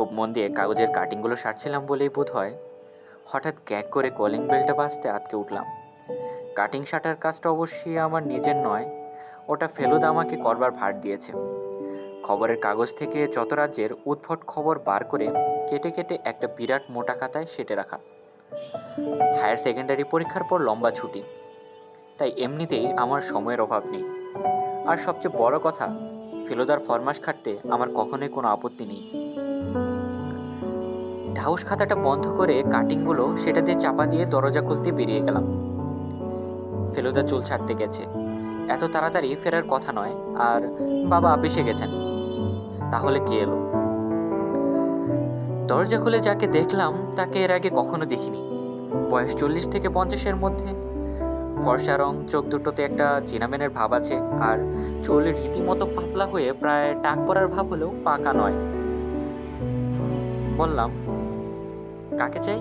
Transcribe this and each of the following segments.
খুব মন দিয়ে কাগজের কাটিংগুলো সারছিলাম বলেই বোধ হয়। হঠাৎ গ্যাগ করে কলিং বেলটা বাজতে আটকে উঠলাম। কাটিং শাটার কাজটা অবশ্যই আমার নিজের নয়, ওটা ফেলুদা আমাকে করবার ভার দিয়েছে। খবরের কাগজ থেকে যত রাজ্যের উদ্ভট খবর বার করে কেটে কেটে একটা বিরাট মোটা খাতায় সেটে রাখা। হায়ার সেকেন্ডারি পরীক্ষার পর লম্বা ছুটি। তাই এমনিতেই আমার সময়ের অভাব নেই। আর সবচেয়ে বড় কথা, ফেলুদার ফরমাস খাটতে আমার কখনোই কোনো আপত্তি নেই। ঢাউস খাতাটা বন্ধ করে কাটিংগুলো সেটা দিয়ে চাপা দিয়ে দরজা খুলতে বেরিয়ে গেলাম। ফেলুদা চুল ছাড়তে গেছে। এত তাড়াতাড়ি ফেরার কথা নয়, আর বাবা আপিসে গেছেন। তাহলে কি এলো? দরজা খুলে যাকে দেখলাম, তাকে এর আগে কখনো দেখিনি। বয়স চল্লিশ থেকে পঞ্চাশের মধ্যে। ফর্সা রং, চোখ দুটোতে একটা চিনামেনের ভাব আছে, আর চুল রীতিমতো পাতলা হয়ে প্রায় টাক পরার ভাব হলেও পাকা নয়। বললাম কাকে চাই?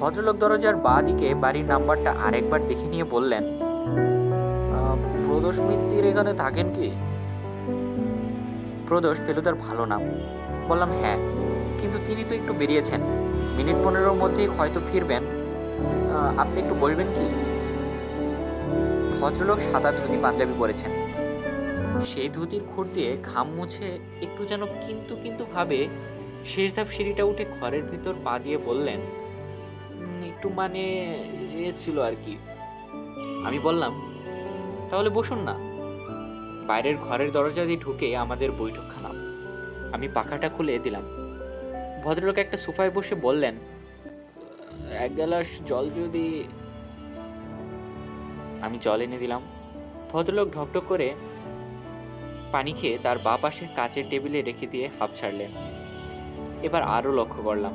ভদ্রলোক দরজার বাঁ দিকে বাড়ির নাম্বারটা আরেকবার দেখে নিয়ে বললেন প্রদোষ মিত্তির এখানে থাকেন কি? প্রদোষ ফেলুদার ভালো নাম। বললাম হ্যাঁ কিন্তু তিনি তো একটু বেরিয়েছেন। মিনিট পনেরোর মধ্যেই হয়তো ফিরবেন। আপনি একটু বলবেন কি? ভদ্রলোক সাদা ধুতি পাঞ্জাবি পরেছেন। সেই ধুতির খুঁট দিয়ে ঘাম মুছে একটু যেন কিন্তু কিন্তু ভাবে শেষ ধাপ সিঁড়িটা উঠে ঘরের ভিতর পা দিয়ে বললেন একটু মানে এ ছিল আর কি। আমি বললাম, তাহলে বসুন না। বাইরের ঘরের দরজা দিয়ে ঢুকে আমাদের বৈঠকখানা। আমি পাখাটা খুলে দিলাম। ভদ্রলোক একটা সোফায় বসে বললেন, এক গ্লাস জল যদি আমি জল এনে দিলাম। ভদ্রলোক ঢকঢক করে পানি খেয়ে তার বা পাশের কাচের টেবিলে রেখে দিয়ে হাফ ছাড়লেন। এবার আরও লক্ষ্য করলাম।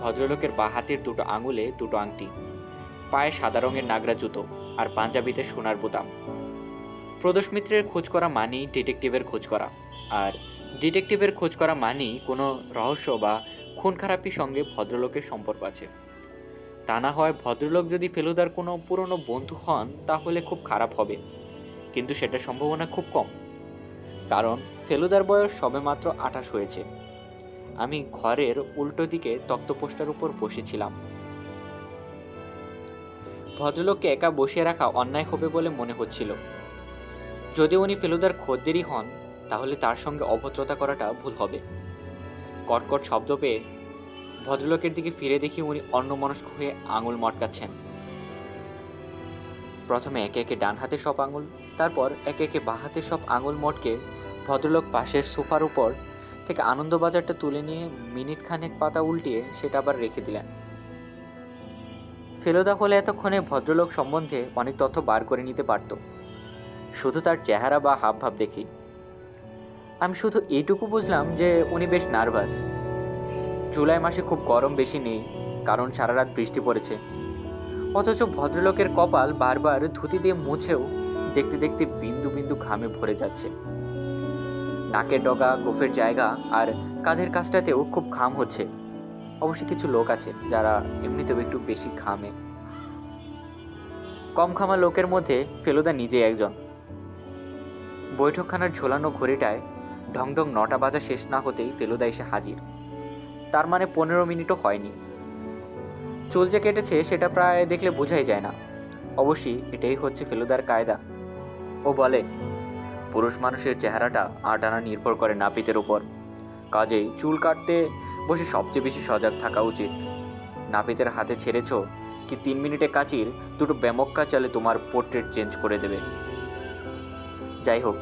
ভদ্রলোকের বা হাতের দুটো আঙুলে দুটো আংটি, পায়ে সাদা রঙের নাগরা জুতো আর পাঞ্জাবিতে সোনার বোতাম। প্রদোষ মিত্রের খোঁজ করা মানেই ডিটেকটিভের খোঁজ করা আর ডিটেকটিভের খোঁজ করা মানেই কোনো রহস্য বা খুন খারাপির সঙ্গে ভদ্রলোকের সম্পর্ক আছে। তা না হয় ভদ্রলোক যদি ফেলুদার কোনো পুরনো বন্ধু হন, তাহলে খুব খারাপ হবে। কিন্তু সেটার সম্ভাবনা খুব কম। কারণ ফেলুদার বয়স সবেমাত্র আঠাশ হয়েছে। আমি ঘরের উল্টো দিকে তক্তপোস্টার উপর বসেছিলাম। ভদ্রলোককে একা বসিয়ে রাখা অন্যায় হবে বলে মনে হচ্ছিল। যদি উনি ফেলুদার খদ্দেরই হন, তাহলে তার সঙ্গে অভদ্রতা করাটা ভুল হবে। কটকট শব্দ পেয়ে ভদ্রলোকের দিকে ফিরে দেখি উনি অন্যমনস্ক হয়ে আঙুল মটকাচ্ছেন। প্রথমে একে একে ডান হাতে সব আঙুল, তারপর একে একে বাঁ হাতে সব আঙুল মটকে ভদ্রলোক পাশের সোফার উপর থেকে আনন্দবাজারটা তুলে নিয়ে মিনিট খানেক পাতা উল্টিয়ে সেটা আবার রেখে দিলেন। ফেলুদা হলে এতক্ষণে ভদ্রলোক সম্বন্ধে অনেক তথ্য বার করে নিতে পারত। শুধু তার চেহারা বা হাবভাব দেখি। আমি শুধু এইটুকু বুঝলাম যে উনি বেশ নার্ভাস। জুলাই মাসে খুব গরম বেশি নেই, কারণ সারা রাত বৃষ্টি পড়েছে। অথচ ভদ্রলোকের কপাল বারবার ধুতি দিয়ে মুছেও দেখতে দেখতে বিন্দু বিন্দু ঘামে ভরে যাচ্ছে। নাকের ডগা, গোফের জায়গা আর কাঁধের কাজটাতেও খুব ঘাম হচ্ছে। অবশ্যই কিছু লোক আছে যারা এমনিতেও একটু বেশি ঘামে। কম খামা লোকের মধ্যে ফেলুদা নিজে একজন। বৈঠকখানার ঝোলানো ঘড়িটায় ঢং ঢং নটা বাজা শেষ না হতেই ফেলুদা এসে হাজির। তার মানে পনেরো মিনিটও হয়নি। চুল যে কেটেছে সেটা প্রায় দেখলে বোঝাই যায় না। অবশ্যই এটাই হচ্ছে ফেলুদার কায়দা। ও বলে পুরুষ মানুষের চেহারাটা আট আনা নির্ভর করে নাপিতের উপর। কাজেই চুল কাটতে বসে সবচেয়ে বেশি সজাগ থাকা উচিত। নাপিতের হাতে ছেড়েছ কি তিন মিনিটে কাচির দুটো ব্যামক্কা চালে তোমার পোর্ট্রেট চেঞ্জ করে দেবে। যাই হোক,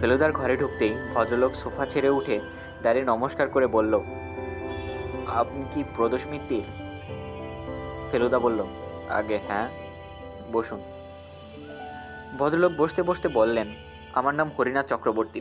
ফেলুদার ঘরে ঢুকতেই ভদ্রলোক সোফা ছেড়ে উঠে দাঁড়িয়ে নমস্কার করে বলল, আপনি কি প্রদোষ মিত্তির? ফেলুদা বলল, আগে হ্যাঁ বসুন। ভদ্রলোক বসতে বসতে বললেন আমার নাম হরিনাথ চক্রবর্তী।